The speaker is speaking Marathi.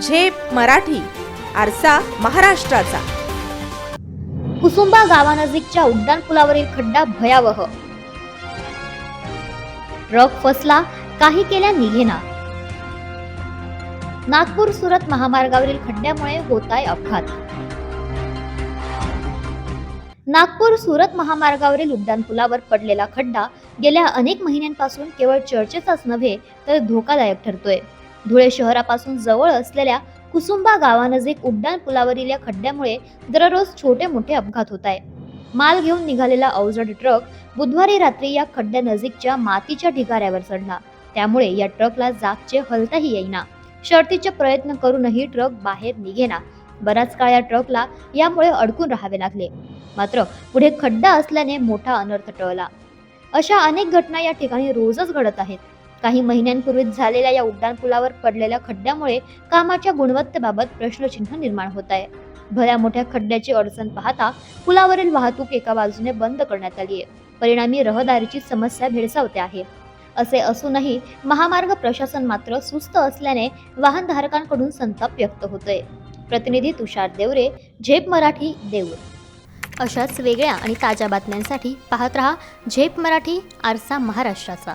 झेप मराठी आरसा महाराष्ट्राचा. कुसुंबा गावानजीकच्या उड्डाणपुलावरील खड्डा भयावह. ट्रक फसला काही केल्या निघेना. नागपूर सुरत महामार्गावरील खड्ड्यामुळे होत आहे अपघात. नागपूर सुरत महामार्गावरील उड्डाणपुलावर पडलेला खड्डा गेल्या अनेक महिन्यांपासून केवळ चर्चेचाच नव्हे तर धोकादायक ठरतोय. धुळे शहरापासून जवळ असलेल्या कुसुंबा गावानजीक उड्डाण पुलावरील या खड्ड्यामुळे दररोज छोटे मोठे अपघात होत आहे माल घेऊन निघालेला अवजड ट्रक बुधवारी रात्री या खड्ड्यानजीकच्या मातीच्या ढिगाऱ्यावर चढला. त्यामुळे या ट्रकला जागचे हलताही येईना. शर्तीचे प्रयत्न करूनही ट्रक बाहेर निघेना. बराच काळ या ट्रकला यामुळे अडकून राहावे लागले. मात्र पुढे खड्डा असल्याने मोठा अनर्थ टळला. अशा अनेक घटना या ठिकाणी रोजच घडत आहेत. काही महिन्यांपूर्वीच झालेल्या या उड्डाणपुलावर पडलेल्या खड्ड्यामुळे कामाच्या गुणवत्तेबाबत प्रश्नचिन्ह निर्माण होत आहे. भल्या मोठ्या खड्ड्याची अडचण पाहता पुलावरील वाहतूक एका बाजूने बंद करण्यात आली आहे. परिणामी रहदारीची समस्या भेडसावते आहे. असे असूनही महामार्ग प्रशासन मात्र सुस्त असल्याने वाहनधारकांकडून संताप व्यक्त होतोय. प्रतिनिधी तुषार देवरे झेप मराठी देऊर अशाच वेगळ्या आणि ताज्या बातम्यांसाठी पाहत रहा झेप मराठी आरसा महाराष्ट्राचा.